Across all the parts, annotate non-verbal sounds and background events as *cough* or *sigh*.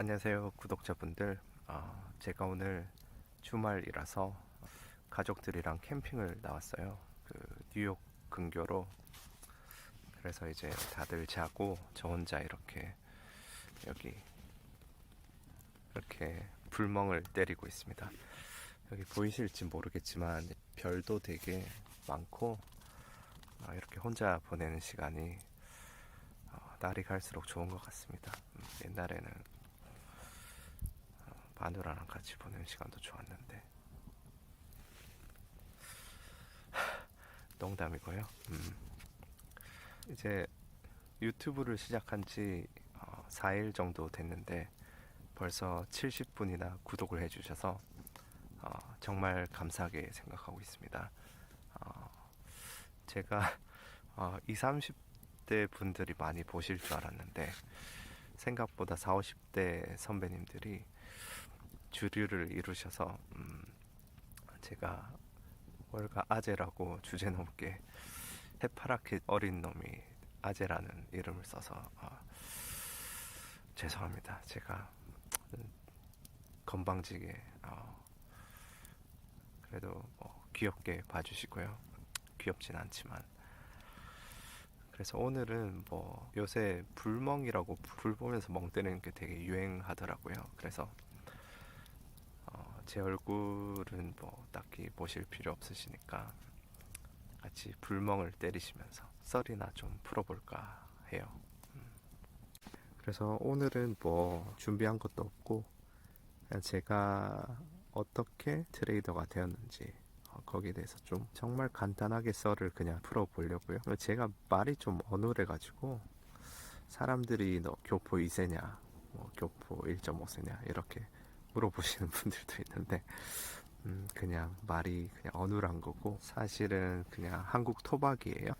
안녕하세요 구독자분들. 어, 제가 오늘 주말이라서 가족들이랑 캠핑을 나왔어요. 그 뉴욕 근교로. 그래서 이제 다들 자고 저 혼자 이렇게 여기 이렇게 불멍을 때리고 있습니다. 여기 보이실지 모르겠지만 별도 되게 많고 어, 이렇게 혼자 보내는 시간이 어, 날이 갈수록 좋은 것 같습니다. 음, 옛날에는 마누라랑 같이 보내는 시간도 좋았는데 농담이고요. 음. 이제 유튜브를 시작한 지 어, 4일 정도 됐는데 벌써 70분이나 구독을 해주셔서 어, 정말 감사하게 생각하고 있습니다. 어, 제가 어, 20, 30대 분들이 많이 보실 줄 알았는데 생각보다 40, 50대 선배님들이 주류를 이루셔서 음, 제가 월가 아재라고 주제 넘게 해파랗게 어린 놈이 아재라는 이름을 써서 어, 죄송합니다. 제가 음, 건방지게 어, 그래도 뭐 귀엽게 봐주시고요. 귀엽진 않지만 그래서 오늘은 뭐 요새 불멍이라고 불 보면서 멍 때리는 게 되게 유행하더라고요. 그래서 어, 제 얼굴은 뭐 딱히 보실 필요 없으시니까 같이 불멍을 때리시면서 썰이나 좀 풀어볼까 해요. 음. 그래서 오늘은 뭐 준비한 것도 없고 제가 어떻게 트레이더가 되었는지 어, 거기에 대해서 좀 정말 간단하게 썰을 그냥 풀어보려고요. 제가 말이 좀 어눌해가지고 사람들이 너 교포 2세냐, 뭐 교포 1.5세냐 이렇게 물어보시는 *laughs* 분들도 있는데 음, 그냥 말이 그냥 어눌한 거고 사실은 그냥 한국 토박이에요.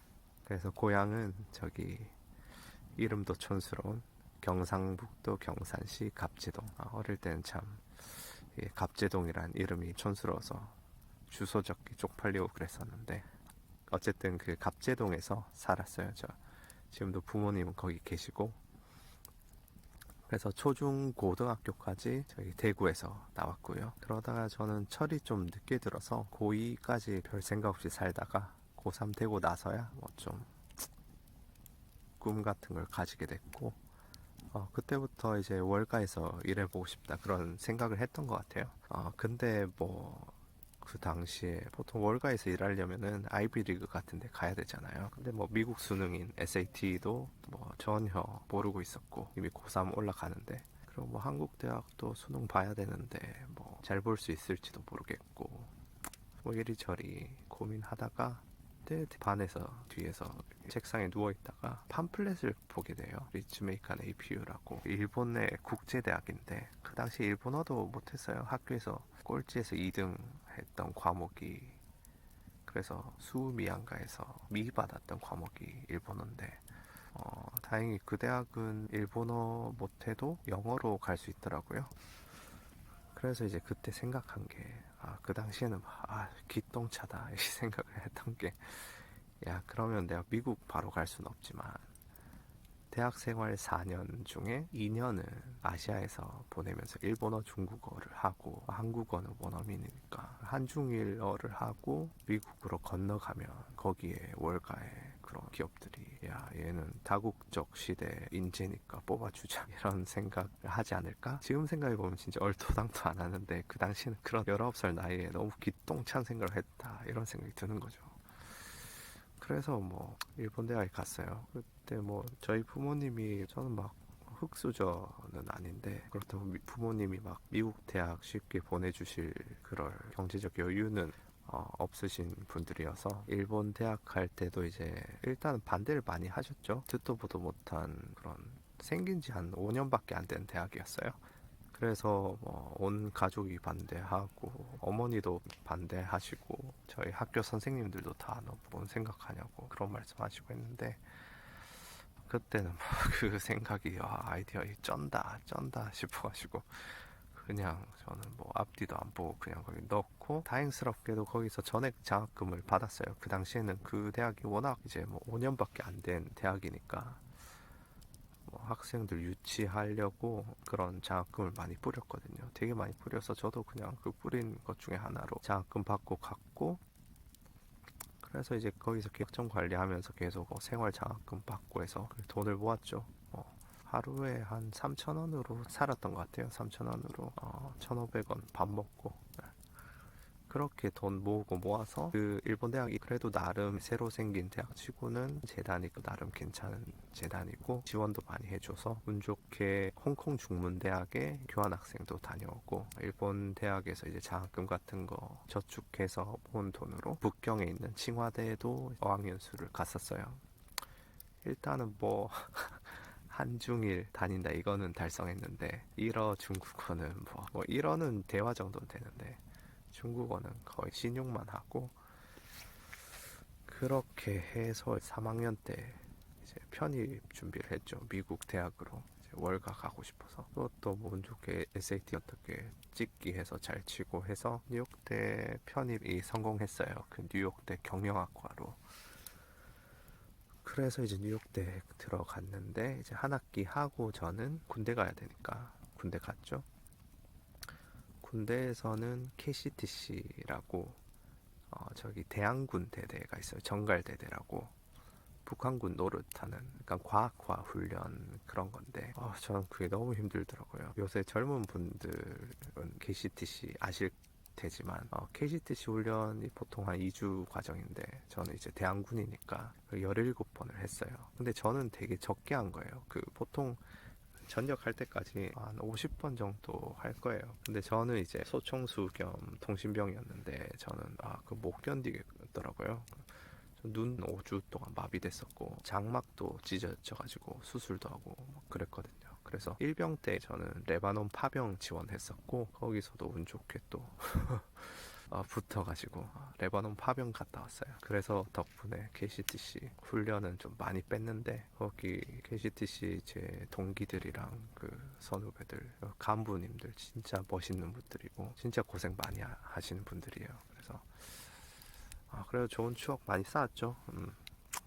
그래서 고향은 저기 이름도 촌스러운 경상북도 경산시 갑제동. 아, 어릴 때는 참이 갑제동이란 이름이 촌스러워서 주소 적기 쪽팔리고 그랬었는데 어쨌든 그 갑제동에서 살았어요. 저 지금도 부모님은 거기 계시고 그래서 초중 고등학교까지 저기 대구에서 나왔고요. 그러다가 저는 철이 좀 늦게 들어서 고2까지 별 생각 없이 살다가 고3 되고 나서야 뭐 좀 꿈 같은 걸 가지게 됐고 어, 그때부터 이제 월가에서 일해보고 싶다 그런 생각을 했던 것 같아요. 어, 근데 뭐 그 당시에 보통 월가에서 일하려면은 아이비리그 같은 데 가야 되잖아요. 근데 뭐 미국 수능인 SAT도 뭐 전혀 모르고 있었고 이미 고3 올라가는데 그리고 뭐 한국 대학도 수능 봐야 되는데 뭐 잘 볼 수 있을지도 모르겠고 뭐 이리저리 고민하다가 그 때 반에서 뒤에서 책상에 누워 있다가 팜플렛을 보게 돼요. 리츠메이칸 APU라고 일본의 국제대학인데 그 당시 일본어도 못했어요. 학교에서 꼴찌에서 2등 했던 과목이 그래서 수미양가에서 미 받았던 과목이 일본어인데 어, 다행히 그 대학은 일본어 못해도 영어로 갈 수 있더라고요. 그래서 이제 그때 생각한 게, 아, 그 당시에는, 막, 아, 기똥차다. *laughs* 이 생각을 했던 게, 야, 그러면 내가 미국 바로 갈 수는 없지만, 대학 생활 4년 중에 2년은 아시아에서 보내면서 일본어, 중국어를 하고 한국어는 원어민이니까 한중일어를 하고 미국으로 건너가면 거기에 월가에 그런 기업들이 야 얘는 다국적 시대 인재니까 뽑아주자 이런 생각을 하지 않을까? 지금 생각해보면 진짜 얼토당토 안 하는데 그 당시에는 그런 19살 나이에 너무 기똥찬 생각을 했다 이런 생각이 드는 거죠. 그래서 뭐 일본 대학에 갔어요. 그때 뭐 저희 부모님이 저는 막 흑수저는 아닌데 그렇다고 미- 부모님이 막 미국 대학 쉽게 보내주실 그럴 경제적 여유는 어, 없으신 분들이어서 일본 대학 갈 때도 이제 일단 반대를 많이 하셨죠. 듣도 보도 못한 그런 생긴 지 한 5년밖에 안 된 대학이었어요. 그래서 뭐 온 가족이 반대하고 어머니도 반대하시고 저희 학교 선생님들도 다 너 뭔 생각하냐고 그런 말씀하시고 했는데 그때는 뭐 *laughs* 그 생각이 아, 아이디어 이 쩐다 쩐다 싶어가지고 그냥 저는 뭐 앞뒤도 안 보고 그냥 거기 넣고 다행스럽게도 거기서 전액 장학금을 받았어요. 그 당시에는 그 대학이 워낙 이제 뭐 5년밖에 안 된 대학이니까 뭐 학생들 유치하려고 그런 장학금을 많이 뿌렸거든요. 되게 많이 뿌려서 저도 그냥 그 뿌린 것 중에 하나로 장학금 받고 갔고 그래서 이제 거기서 계정 관리하면서 계속 어, 생활 장학금 받고 해서 그 돈을 모았죠. 어, 하루에 한 3,000원으로 살았던 것 같아요. 3,000원으로 어, 1,500원 밥 먹고 네. 그렇게 돈 모으고 모아서 그 일본 대학이 그래도 나름 새로 생긴 대학 치고는 재단이고 나름 괜찮은 재단이고 지원도 많이 해줘서 운 좋게 홍콩 중문대학에 교환학생도 다녀오고 일본 대학에서 이제 장학금 같은 거 저축해서 모은 돈으로 북경에 있는 칭화대에도 어학연수를 갔었어요. 일단은 뭐 *laughs* 한중일 다닌다 이거는 달성했는데 1어 중국어는 뭐, 뭐 1어는 대화 정도는 되는데 중국어는 거의 신용만 하고 그렇게 해서 3학년 때 이제 편입 준비를 했죠. 미국 대학으로 이제 월가 가고 싶어서 그것도 운 좋게 SAT 어떻게 찍기 해서 잘 치고 해서 뉴욕대 편입이 성공했어요. 그 뉴욕대 경영학과로. 그래서 이제 뉴욕대 들어갔는데 이제 한 학기 하고 저는 군대 가야 되니까 군대 갔죠. 군대에서는 KCTC라고 어, 저기 대항군 대대가 있어요. 정갈 대대라고 북한군 노릇하는 약간 과학화 훈련 그런 건데 어, 저는 그게 너무 힘들더라고요. 요새 젊은 분들은 KCTC 아실 테지만 어, KCTC 훈련이 보통 한 2주 과정인데 저는 이제 대항군이니까 17번을 했어요. 근데 저는 되게 적게 한 거예요. 그 보통 전역할 때까지 한 50번 정도 할 거예요. 근데 저는 이제 소총수 겸 통신병이었는데 저는 아 그 못 견디겠더라고요. 눈 5주 동안 마비됐었고 장막도 찢어져가지고 수술도 하고 뭐 그랬거든요. 그래서 일병 때 저는 레바논 파병 지원했었고 거기서도 운 좋게 또 *laughs* 어, 붙어가지고 어, 레바논 파병 갔다 왔어요. 그래서 덕분에 KCTC 훈련은 좀 많이 뺐는데 거기 KCTC 제 동기들이랑 그 선후배들 어, 간부님들 진짜 멋있는 분들이고 진짜 고생 많이 하- 하시는 분들이에요. 그래서 아 그래도 좋은 추억 많이 쌓았죠. 음,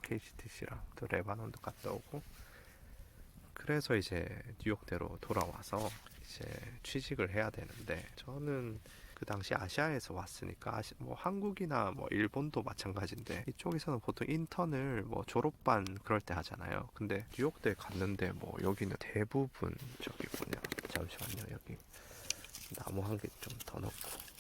KCTC랑 또 레바논도 갔다 오고 그래서 이제 뉴욕대로 돌아와서 이제 취직을 해야 되는데 저는 그 당시 아시아에서 왔으니까 아시, 뭐 한국이나 뭐 일본도 마찬가지인데 이쪽에서는 보통 인턴을 뭐 졸업반 그럴 때 하잖아요. 근데 뉴욕대 갔는데 뭐 여기는 대부분 저기 뭐냐 잠시만요. 여기 나무 한 개 좀 더 넣고.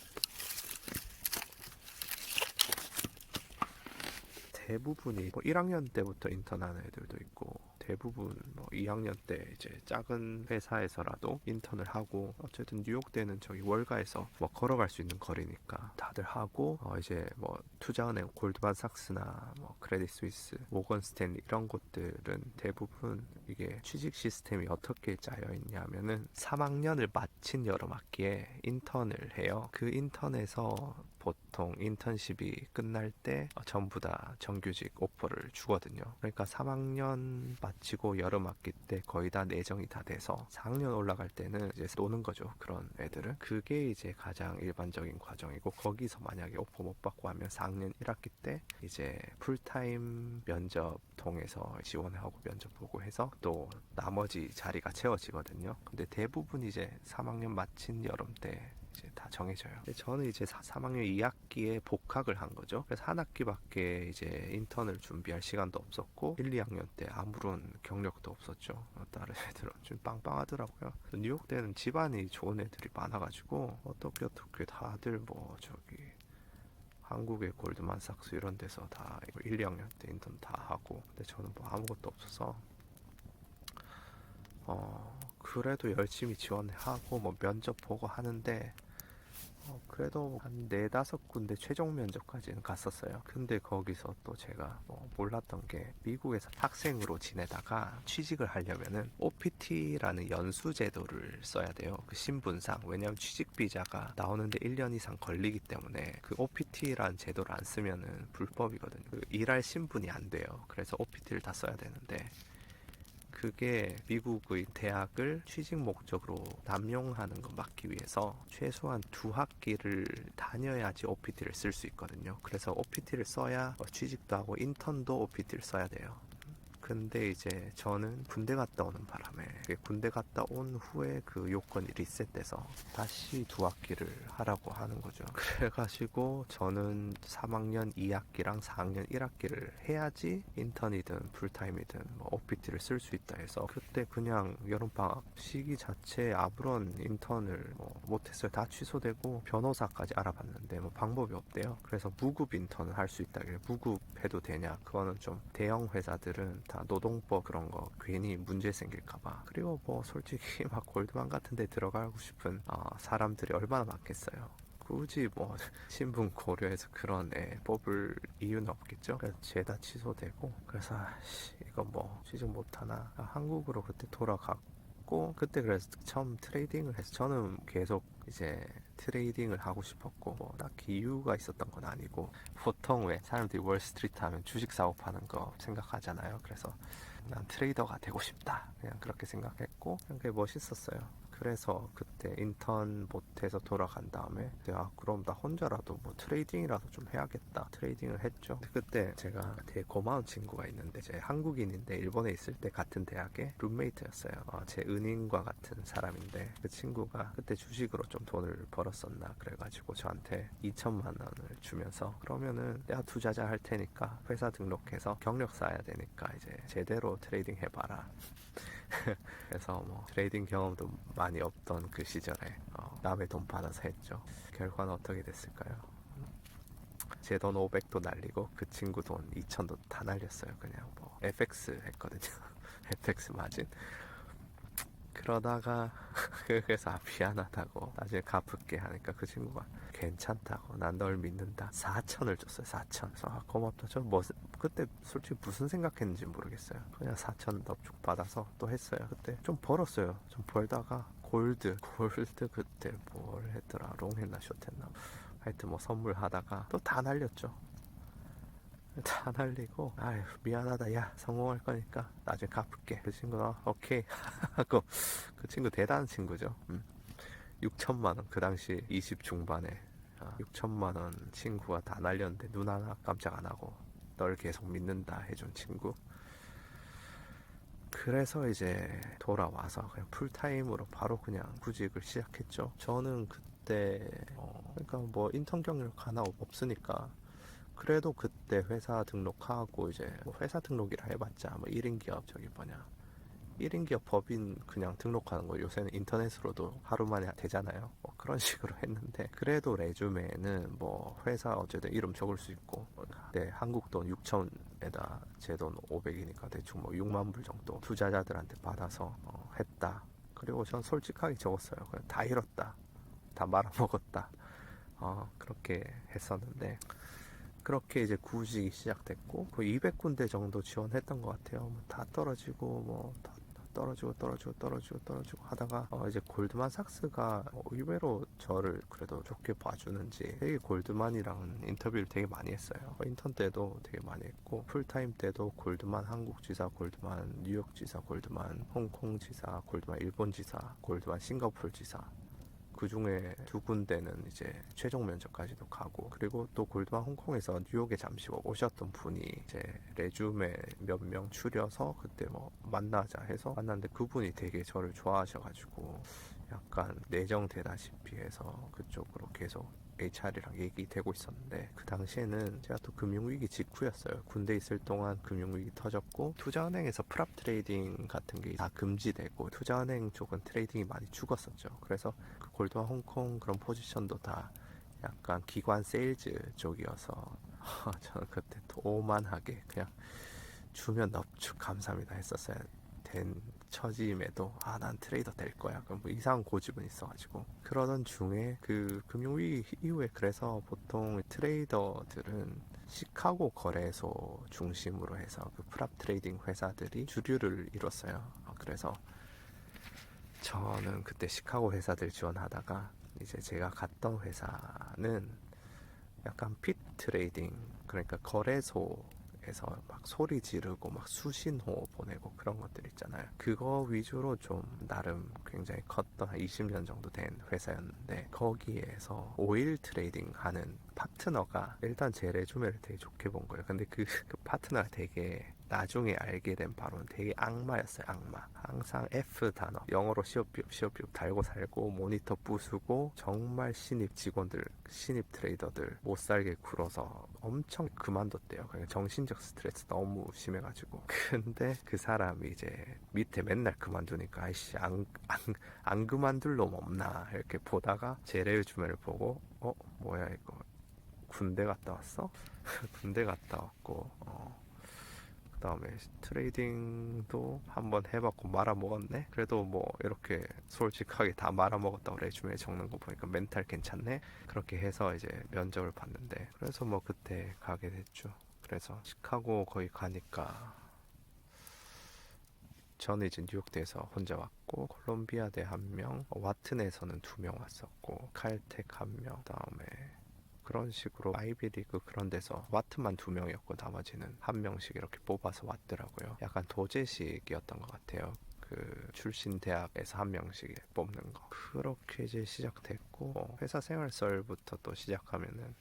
대부분이 뭐 1학년 때부터 인턴하는 애들도 있고 대부분 뭐 2학년 때 이제 작은 회사에서라도 인턴을 하고 어쨌든 뉴욕대는 저기 월가에서 뭐 걸어갈 수 있는 거리니까 다들 하고 어 이제 뭐 투자은행 골드만삭스나 뭐 크레딧 스위스, 모건 스탠리 이런 곳들은 대부분 이게 취직 시스템이 어떻게 짜여 있냐면은 3학년을 마친 여름 학기에 인턴을 해요. 그 인턴에서 보통 인턴십이 끝날 때 어, 전부 다 정규직 오퍼를 주거든요. 그러니까 3학년 마치고 여름 학기 때 거의 다 내정이 다 돼서 4학년 올라갈 때는 이제 노는 거죠. 그런 애들은 그게 이제 가장 일반적인 과정이고 거기서 만약에 오퍼 못 받고 하면 4학년 1학기 때 이제 풀타임 면접 통해서 지원하고 면접 보고 해서 또 나머지 자리가 채워지거든요. 근데 대부분 이제 3학년 마친 여름 때 이제 다 정해져요. 근데 저는 이제 3학년 2학기에 복학을 한 거죠. 그래서 한 학기밖에 이제 인턴을 준비할 시간도 없었고 1, 2학년 때 아무런 경력도 없었죠. 어, 다른 애들은 좀 빵빵하더라고요. 뉴욕대는 집안이 좋은 애들이 많아가지고 어떻게 어떻게 다들 뭐 저기 한국의 골드만삭스 이런 데서 다 1, 2학년 때 인턴 다 하고 근데 저는 뭐 아무것도 없어서 어 그래도 열심히 지원하고 뭐 면접 보고 하는데 어, 그래도 한 네다섯 군데 최종 면접까지는 갔었어요. 근데 거기서 또 제가 뭐 몰랐던 게 미국에서 학생으로 지내다가 취직을 하려면은 OPT라는 연수 제도를 써야 돼요. 그 신분상. 왜냐면 취직 비자가 나오는데 1년 이상 걸리기 때문에 그 OPT라는 제도를 안 쓰면은 불법이거든요. 그 일할 신분이 안 돼요. 그래서 OPT를 다 써야 되는데 그게 미국의 대학을 취직 목적으로 남용하는 거 막기 위해서 최소한 두 학기를 다녀야지 OPT를 쓸 수 있거든요. 그래서 OPT를 써야 어, 취직도 하고 인턴도 OPT를 써야 돼요. 근데 이제 저는 군대 갔다 오는 바람에 군대 갔다 온 후에 그 요건이 리셋돼서 다시 두 학기를 하라고 하는 거죠. 그래가지고 저는 3학년 2학기랑 4학년 1학기를 해야지 인턴이든 풀타임이든 뭐 OPT를 쓸 수 있다 해서 그때 그냥 여름방학 시기 자체에 아무런 인턴을 뭐 못했어요. 다 취소되고 변호사까지 알아봤는데 뭐 방법이 없대요. 그래서 무급 인턴을 할 수 있다길래 무급 해도 되냐? 그거는 좀 대형 회사들은 다 노동법 그런 거 괜히 문제 생길까봐. 그리고 뭐 솔직히 *laughs* 막 골드만 같은 데 들어가고 싶은 어, 사람들이 얼마나 많겠어요. 굳이 뭐 *laughs* 신분 고려해서 그런 애 뽑을 이유는 없겠죠. 그래서 죄다 취소되고 그래서 아씨 이거 뭐 취직 못하나 아, 한국으로 그때 돌아갔고 그때 그래서 처음 트레이딩을 해서 저는 계속 이제 트레이딩을 하고 싶었고 뭐 딱히 이유가 있었던 건 아니고 보통 왜 사람들이 월스트리트 하면 주식 사업하는 거 생각하잖아요. 그래서 난 트레이더가 되고 싶다 그냥 그렇게 생각했고 그게 멋있었어요. 그래서 그때 인턴 못해서 돌아간 다음에 아 그럼 나 혼자라도 뭐 트레이딩이라도 좀 해야겠다 트레이딩을 했죠. 그때 제가 되게 고마운 친구가 있는데 제 한국인인데 일본에 있을 때 같은 대학의 룸메이트였어요. 어, 제 은인과 같은 사람인데 그 친구가 그때 주식으로 좀 돈을 벌었었나 그래가지고 저한테 2천만 원을 주면서 그러면은 내가 투자자 할 테니까 회사 등록해서 경력 쌓아야 되니까 이제 제대로 트레이딩 해봐라. *laughs* 그래서 뭐 트레이딩 경험도 많이 없던 그 시절에 어, 남의 돈 받아서 했죠. 결과는 어떻게 됐을까요? 제 돈 500도 날리고 그 친구 돈 2000도 다 날렸어요. 그냥 뭐 FX 했거든요. *laughs* FX 마진. 그러다가 *laughs* 그래서 아, 미안하다고 나중에 갚을게 하니까 그 친구가 괜찮다고 난 널 믿는다 4천을 줬어요 4천 그래서 아, 고맙다 저 뭐, 그때 솔직히 무슨 생각했는지 모르겠어요 그냥 4천 넙죽 받아서 또 했어요 그때 좀 벌었어요 좀 벌다가 골드 골드 그때 뭘 했더라? 롱 했나 숏 했나? 하여튼 뭐 선물하다가 또 다 날렸죠. 다 날리고 아유 미안하다. 야 성공할 거니까 나중에 갚을게. 그 친구가 오케이. *laughs* 하고 그 친구 대단한 친구죠. 음. 6천만 원. 그 당시 20 중반에. 아, 6천만 원 친구가 다 날렸는데 눈 하나 깜짝 안 하고 널 계속 믿는다 해준 친구 그래서 이제 돌아와서 그냥 풀타임으로 바로 그냥 구직을 시작했죠. 저는 그때 어, 그러니까 뭐 인턴 경력 하나 없으니까 그래도 그때 회사 등록하고 이제 뭐 회사 등록이라 해봤자 뭐 1인 기업 저기 뭐냐 1인 기업 법인 그냥 등록하는 거 요새는 인터넷으로도 하루 만에 되잖아요. 뭐 그런 *laughs* 식으로 했는데 그래도 레주메에는 뭐 회사 어쨌든 이름 적을 수 있고 네 한국 돈 6천에다 제 돈 500이니까 대충 뭐 6만 불 정도 투자자들한테 받아서 어, 했다. 그리고 전 솔직하게 적었어요. 그냥 다 잃었다. 다 말아먹었다. 어, 그렇게 했었는데 그렇게 이제 구직이 시작됐고 그 200군데 정도 지원했던 것 같아요. 뭐 다 떨어지고 뭐 다 떨어지고 떨어지고 떨어지고 떨어지고 하다가 어 이제 골드만삭스가 어 의외로 저를 그래도 좋게 봐주는지 되게 골드만이랑 인터뷰를 되게 많이 했어요. 어 인턴 때도 되게 많이 했고 풀타임 때도 골드만 한국 지사, 골드만 뉴욕 지사, 골드만 홍콩 지사, 골드만 일본 지사, 골드만 싱가포르 지사 그 중에 두 군데는 이제 최종 면접까지도 가고 그리고 또 골드만 홍콩에서 뉴욕에 잠시 오셨던 분이 이제 레주메 몇명 추려서 그때 뭐 만나자 해서 만났는데 그분이 되게 저를 좋아하셔가지고 약간 내정되다시피 해서 그쪽으로 계속 HR이랑 얘기되고 있었는데 그 당시에는 제가 또 금융위기 직후였어요. 군대 있을 동안 금융위기 터졌고 투자은행에서 프랍 트레이딩 같은 게 다 금지되고 투자은행 쪽은 트레이딩이 많이 죽었었죠. 그래서 그 골드와 홍콩 그런 포지션도 다 약간 기관 세일즈 쪽이어서 *laughs* 저는 그때 또 오만하게 그냥 주면 넙죽 감사합니다 했었어야 된 처짐에도 아 난 트레이더 될 거야. 그럼 뭐 이상한 고집은 있어가지고. 그러던 중에 그 금융위기 이후에 그래서 보통 트레이더들은 시카고 거래소 중심으로 해서 그 프랍 트레이딩 회사들이 주류를 이뤘어요. 어, 그래서 저는 그때 시카고 회사들 지원하다가 이제 제가 갔던 회사는 약간 핏 트레이딩 그러니까 거래소 에서 막 소리 지르고 막 수신호 보내고 그런 것들 있잖아요. 그거 위주로 좀 나름 굉장히 컸던 한 20년 정도 된 회사였는데 거기에서 오일 트레이딩 하는 파트너가 일단 제 레주메를 되게 좋게 본 거예요. 근데 그, 그 파트너가 되게 나중에 알게 된 바로는 되게 악마였어요. 악마. 항상 F 단어 영어로 시업비업 시업비업 달고 살고 모니터 부수고 정말 신입 직원들 신입 트레이더들 못 살게 굴어서 엄청 그만뒀대요. 그냥 정신적 스트레스 너무 심해가지고. 근데 그 사람이 이제 밑에 맨날 그만두니까 아이씨 안, 안, 안 그만둘 놈 없나 이렇게 보다가 제 레주메를 보고 어 뭐야 이거 군대 갔다 왔어? *laughs* 군대 갔다 왔고 어. 그 다음에 트레이딩도 한번 해봤고 말아먹었네. 그래도 뭐 이렇게 솔직하게 다 말아먹었다고 레주메에 적는 거 보니까 멘탈 괜찮네. 그렇게 해서 이제 면접을 봤는데 그래서 뭐 그때 가게 됐죠. 그래서 시카고 거기 가니까 저는 이제 뉴욕대에서 혼자 왔고 콜롬비아대 한 명, 와튼에서는 두 명 왔었고 칼텍 한 명, 그다음에 그런 식으로 아이비리그 그런 데서 와트만 두 명이었고 나머지는 한 명씩 이렇게 뽑아서 왔더라고요. 약간 도제식이었던 것 같아요. 그 출신 대학에서 한 명씩 뽑는 거. 그렇게 이제 시작됐고 어, 회사 생활 썰부터 또 시작하면은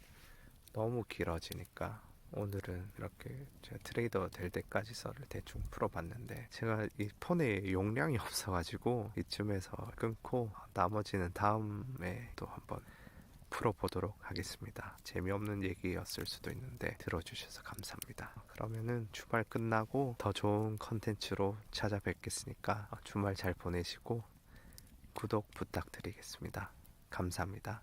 너무 길어지니까 오늘은 이렇게 제가 트레이더 될 때까지 썰을 대충 풀어봤는데 제가 이 폰에 용량이 *laughs* 없어가지고 이쯤에서 끊고 나머지는 다음에 또 한번 풀어보도록 하겠습니다. 재미없는 얘기였을 수도 있는데 들어주셔서 감사합니다. 그러면은 주말 끝나고 더 좋은 컨텐츠로 찾아뵙겠으니까 주말 잘 보내시고 구독 부탁드리겠습니다. 감사합니다.